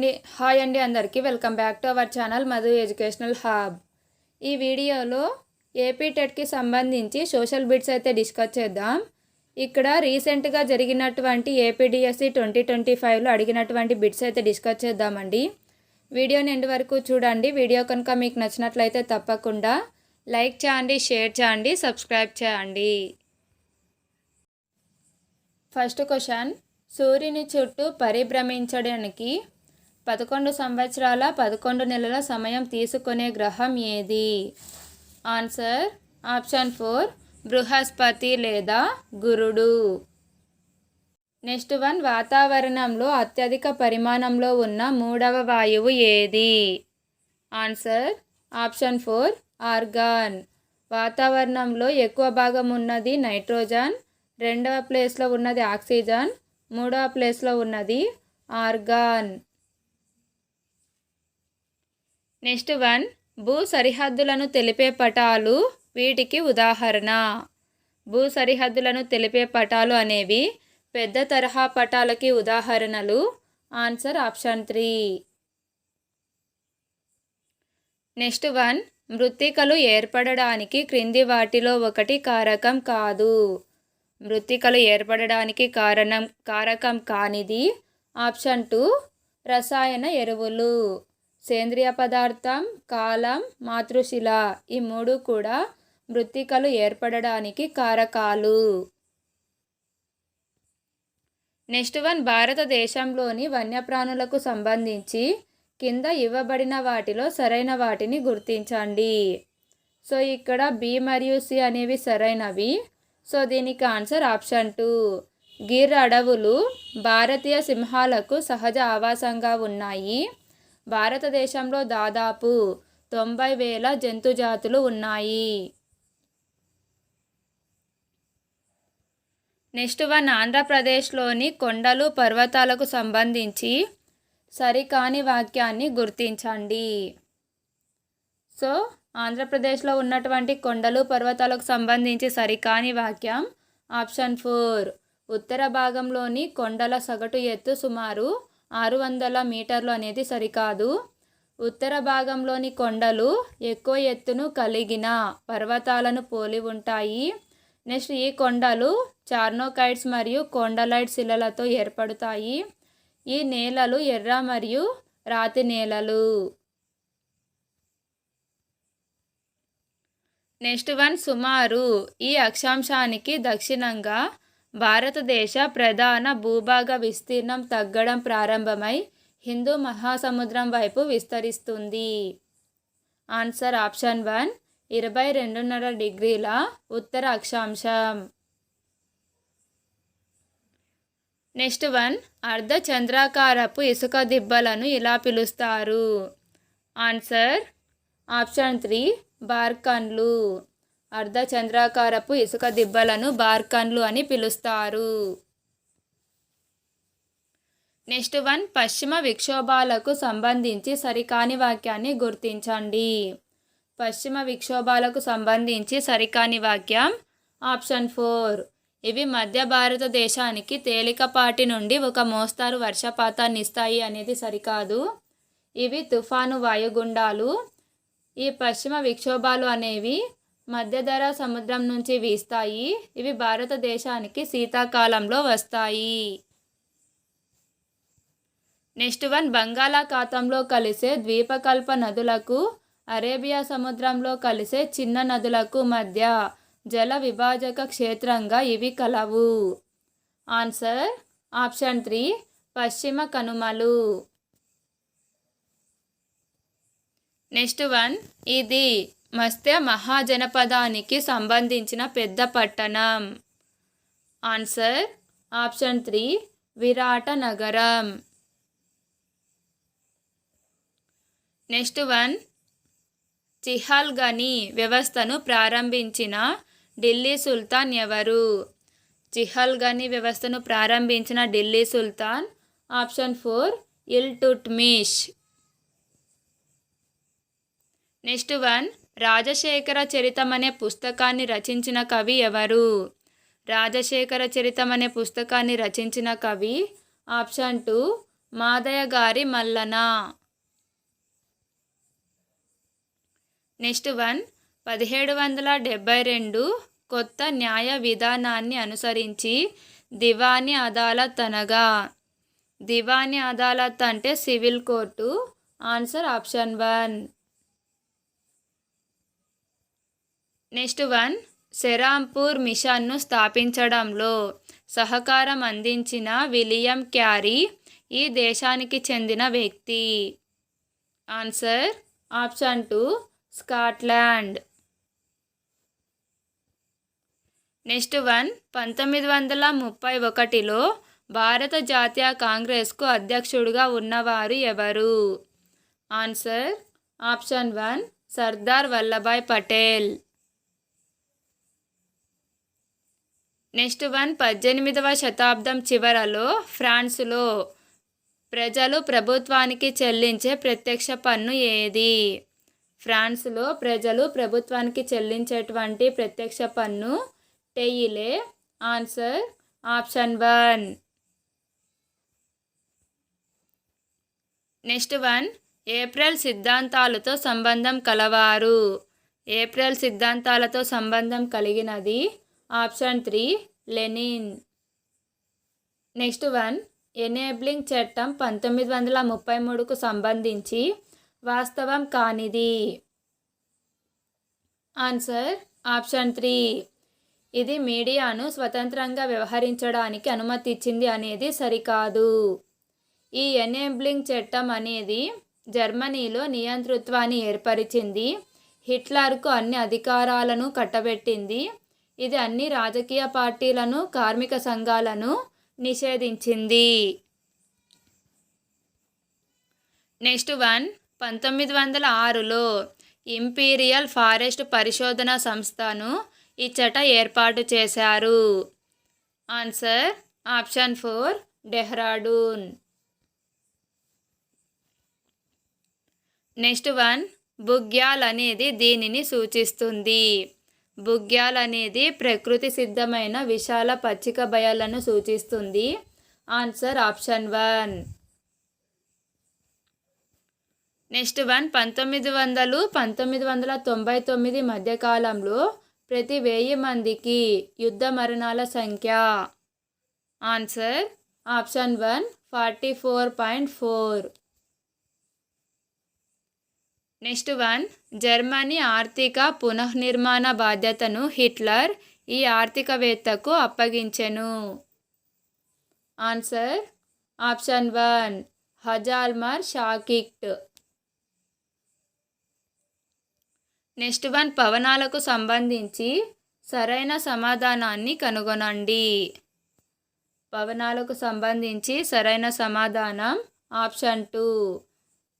అండి. హాయ్ అండి అందరికీ. Welcome back to our channel Madhu educational hub. ఈ వీడియోలో ఏపీ టెట్కి సంబంధించి సోషల్ బిట్స్ అయితే డిస్కస్ చేద్దాం. ఇక్కడ రీసెంట్గా జరిగినటువంటి ఏపీడిఎస్సి ట్వంటీ ట్వంటీ ఫైవ్లో అడిగినటువంటి బిట్స్ అయితే డిస్కస్ చేద్దామండి. వీడియోని ఎండ్ వరకు చూడండి. వీడియో కనుక మీకు నచ్చినట్లయితే తప్పకుండా లైక్ చేయండి షేర్ చేయండి సబ్స్క్రైబ్ చేయండి. First question. సూర్యుని చుట్టూ పరిభ్రమించడానికి పదకొండు సంవత్సరాల పదకొండు నెలల సమయం తీసుకునే గ్రహం ఏది? ఆన్సర్ ఆప్షన్ ఫోర్ బృహస్పతి లేదా గురుడు. నెక్స్ట్ వన్ వాతావరణంలో అత్యధిక పరిమాణంలో ఉన్న మూడవ వాయువు ఏది? Answer option four argon. వాతావరణంలో ఎక్కువ భాగం ఉన్నది నైట్రోజన్ రెండవ ప్లేస్లో ఉన్నది ఆక్సిజన్ మూడవ ప్లేస్లో ఉన్నది ఆర్గాన్. నెక్స్ట్ వన్ భూ సరిహద్దులను తెలిపే పటాలు వీటికి ఉదాహరణ. భూ సరిహద్దులను తెలిపే పటాలు అనేవి పెద్ద తరహా పటాలకి ఉదాహరణలు. Answer option three. Next one మృత్తికలు ఏర్పడడానికి క్రింది వాటిలో ఒకటి కారకం కాదు. మృత్తికలు ఏర్పడడానికి కారణం కారకం కానిది. ఆప్షన్ టూ రసాయన ఎరువులు. సేంద్రియ పదార్థం కాలం మాతృశిల ఈ మూడు కూడా మృత్తికలు ఏర్పడడానికి కారకాలు. నెక్స్ట్ వన్ భారతదేశంలోని వన్యప్రాణులకు సంబంధించి కింద ఇవ్వబడిన వాటిలో సరైన వాటిని గుర్తించండి. సో ఇక్కడ బి మరియు సి అనేవి సరైనవి. సో దీనికి ఆన్సర్ ఆప్షన్ టూ. గిర్ అడవులు భారతీయ సింహాలకు సహజ ఆవాసంగా ఉన్నాయి. భారతదేశంలో దాదాపు తొంభై వేల జంతు జాతులు ఉన్నాయి. నెక్స్ట్ వన్ ఆంధ్రప్రదేశ్లోని కొండలు పర్వతాలకు సంబంధించి సరికాని వాక్యాన్ని గుర్తించండి. సో ఆంధ్రప్రదేశ్లో ఉన్నటువంటి కొండలు పర్వతాలకు సంబంధించి సరికాని వాక్యం ఆప్షన్ ఫోర్ ఉత్తర భాగంలోని కొండల సగటు ఎత్తు సుమారు ఆరు వందల మీటర్లు అనేది సరికాదు. ఉత్తర భాగంలోని కొండలు ఎక్కువ ఎత్తును కలిగిన పర్వతాలను పోలి ఉంటాయి. నెక్స్ట్ ఈ కొండలు చార్నోకైడ్స్ మరియు కొండలైట్ శిలలతో ఏర్పడతాయి. ఈ నేలలు ఎర్ర మరియు రాతి నేలలు. నెక్స్ట్ వన్ సుమారు ఈ అక్షాంశానికి దక్షిణంగా భారతదేశ ప్రధాన భూభాగ విస్తీర్ణం తగ్గడం ప్రారంభమై హిందూ మహాసముద్రం వైపు విస్తరిస్తుంది. ఆన్సర్ ఆప్షన్ వన్ ఇరవై రెండున్నర డిగ్రీల ఉత్తర అక్షాంశం. నెక్స్ట్ వన్ అర్ధ చంద్రాకారపు ఇసుక దిబ్బలను ఇలా పిలుస్తారు. ఆన్సర్ ఆప్షన్ త్రీ బార్కన్లు. అర్ధ చంద్రాకారపు ఇసుక దిబ్బలను బార్కన్లు అని పిలుస్తారు. నెక్స్ట్ వన్ పశ్చిమ విక్షోభాలకు సంబంధించి సరికాని వాక్యాన్ని గుర్తించండి. పశ్చిమ విక్షోభాలకు సంబంధించి సరికాని వాక్యం ఆప్షన్ ఫోర్. ఇవి మధ్య భారతదేశానికి తేలికపాటి నుండి ఒక మోస్తారు వర్షపాతాన్ని ఇస్తాయి అనేది సరికాదు. ఇవి తుఫాను వాయుగుండాలు. ఈ పశ్చిమ విక్షోభాలు అనేవి మధ్యధర సముద్రం నుంచి వీస్తాయి. ఇవి భారతదేశానికి శీతాకాలంలో వస్తాయి. నెక్స్ట్ వన్ బంగాళాఖాతంలో కలిసే ద్వీపకల్ప నదులకు అరేబియా సముద్రంలో కలిసే చిన్న నదులకు మధ్య జల విభాజక క్షేత్రంగా ఇవి కలవు. ఆన్సర్ ఆప్షన్ త్రీ పశ్చిమ కనుమలు. నెక్స్ట్ వన్ ఇది మత్స్య మహాజనపదానికి సంబంధించిన పెద్ద పట్టణం. ఆన్సర్ ఆప్షన్ త్రీ విరాట నగరం. నెక్స్ట్ వన్ చిహల్గని వ్యవస్థను ప్రారంభించిన ఢిల్లీ సుల్తాన్ ఎవరు? చిహల్గని వ్యవస్థను ప్రారంభించిన ఢిల్లీ సుల్తాన్. Option four Iltutmish next one Rajasekhara Charitam అనే పుస్తకాన్ని రచించిన కవి ఎవరు? రాజశేఖర చరితం అనే పుస్తకాన్ని రచించిన కవి ఆప్షన్ టూ మాదయ్య గారి మల్లన. నెక్స్ట్ వన్ పదిహేడు వందల డెబ్బై రెండు కొత్త న్యాయ విధానాన్ని అనుసరించి దివానీ అదాలత్ అనగా. దివానీ అదాలత్ అంటే civil court answer option one. Next one Serampore మిషన్ను స్థాపించడంలో సహకారం అందించిన విలియం క్యారీ ఈ దేశానికి చెందిన వ్యక్తి. Answer option two Scotland. Next one పంతొమ్మిది వందల ముప్పై ఒకటిలో భారత జాతీయ కాంగ్రెస్కు అధ్యక్షుడిగా ఉన్నవారు ఎవరు? Answer option one Sardar Vallabhbhai Patel. Next one పద్దెనిమిదవ శతాబ్దం చివరలో ఫ్రాన్స్లో ప్రజలు ప్రభుత్వానికి చెల్లించే ప్రత్యక్ష పన్ను ఏది? ఫ్రాన్స్లో ప్రజలు ప్రభుత్వానికి చెల్లించేటువంటి ప్రత్యక్ష పన్ను టెయిలే. Answer option one. Next one April సిద్ధాంతాలతో సంబంధం కలవారు. ఏప్రిల్ సిద్ధాంతాలతో సంబంధం కలిగినది option three Lenin. Next one enabling చట్టం పంతొమ్మిది వందల ముప్పై మూడుకు సంబంధించి వాస్తవం కానిది. Answer option three. ఇది మీడియాను స్వతంత్రంగా వ్యవహరించడానికి అనుమతి ఇచ్చింది అనేది సరికాదు. ఈ ఎనేబ్లింగ్ చట్టం అనేది జర్మనీలో నియంతృత్వాన్ని ఏర్పరిచింది హిట్లర్కు అన్ని అధికారాలను కట్టబెట్టింది ఇది అన్ని రాజకీయ పార్టీలను కార్మిక సంఘాలను నిషేధించింది. నెక్స్ట్ వన్ పంతొమ్మిది వందల ఆరులో ఇంపీరియల్ ఫారెస్ట్ పరిశోధన సంస్థను ఈ చట ఏర్పాటు చేశారు. Answer option four Dehradun. Next one Bugyal అనేది దీనిని సూచిస్తుంది. బుగ్యాలనేది ప్రకృతి సిద్ధమైన విశాల పచ్చిక బయళ్ళను సూచిస్తుంది. Answer option one. Next one పంతొమ్మిది వందలు పంతొమ్మిది వందల తొంభై తొమ్మిది మధ్యకాలంలో ప్రతి వెయ్యి మందికి యుద్ధ మరణాల సంఖ్య. Answer option one forty four point four. Next one Germany ఆర్థిక పునఃనిర్మాణ బాధ్యతను హిట్లర్ ఈ ఆర్థికవేత్తకు అప్పగించెను. Answer option one Hjalmar Schacht next one పవనాలకు సంబంధించి సరైన సమాధానాన్ని కనుగొనండి. పవనాలకు సంబంధించి సరైన సమాధానం ఆప్షన్ టూ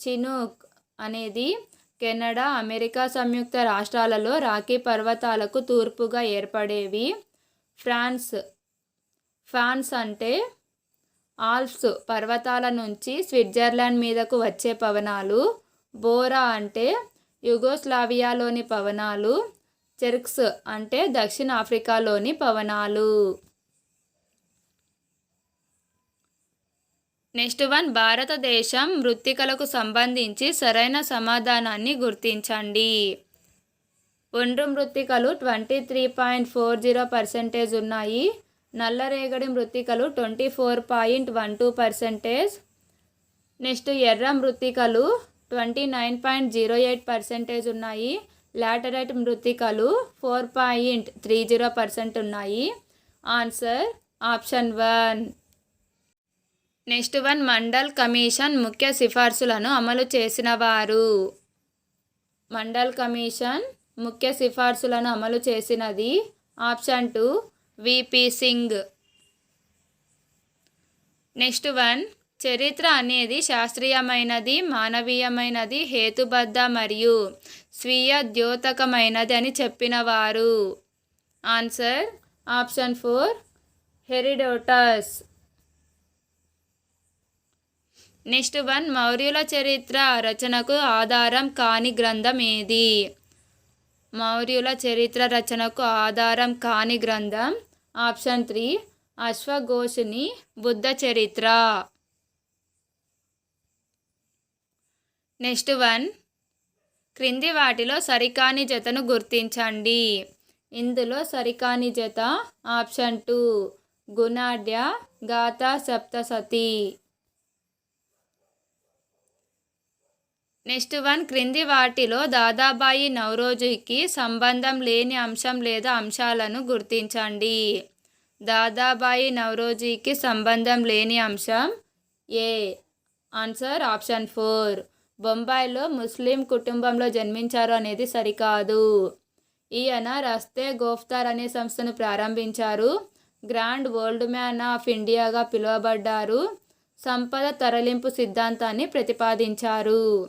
చినుక్ అనేది కెనడా అమెరికా సంయుక్త రాష్ట్రాలలో రాఖీ పర్వతాలకు తూర్పుగా ఏర్పడేవి. ఫ్రాన్స్ ఫ్రాన్స్ అంటే ఆల్ప్స్ పర్వతాల నుంచి స్విట్జర్లాండ్ మీదకు వచ్చే పవనాలు. బోరా అంటే యుగోస్లావియాలోని పవనాలు. చెర్క్స్ అంటే దక్షిణ ఆఫ్రికాలోని పవనాలు. నెక్స్ట్ వన్ భారతదేశం మృత్తికలకు సంబంధించి సరైన సమాధానాన్ని గుర్తించండి. ఒండ్రు మృత్తికలు twenty three point four zero percentage ఉన్నాయి. నల్లరేగడి మృత్తికలు twenty four point one two percentage. Next ఎర్ర మృత్తికలు twenty nine point zero eight percentage ఉన్నాయి. Laterite మృత్తికలు four point three zero percent ఉన్నాయి. Answer option one. Next one Mandal commission ముఖ్య సిఫార్సులను అమలు చేసిన వారు. మండల్ కమిషన్ ముఖ్య సిఫార్సులను అమలు చేసినది option two VP Singh. Next one చరిత్ర అనేది శాస్త్రీయమైనది మానవీయమైనది హేతుబద్ధ మరియు స్వీయ ద్యోతకమైనది అని చెప్పిన వారు. Answer option four Herodotus. Next one మౌర్యుల చరిత్ర రచనకు ఆధారం కాని గ్రంథం ఏది? మౌర్యుల చరిత్ర రచనకు ఆధారం కాని గ్రంథం ఆప్షన్ త్రీ అశ్వఘోషుని బుద్ధ చరిత్ర. నెక్స్ట్ వన్ క్రింది వాటిలో సరికాని జతను గుర్తించండి. ఇందులో సరికాని జత option two Gunadhya Gatha Saptasati. Next one క్రింది వాటిలో దాదాబాయి నవరోజుకి సంబంధం లేని అంశం లేదా అంశాలను గుర్తించండి. దాదాబాయి నవరోజీకి సంబంధం లేని అంశం ఏ. Answer option four. బొంబాయిలో ముస్లిం కుటుంబంలో జన్మించారు అనేది సరికాదు. ఈయన రస్తే గోఫ్తార్ అనే సంస్థను ప్రారంభించారు. గ్రాండ్ ఓల్డ్ మ్యాన్ ఆఫ్ ఇండియాగా పిలువబడ్డారు. సంపద తరలింపు సిద్ధాంతాన్ని ప్రతిపాదించారు.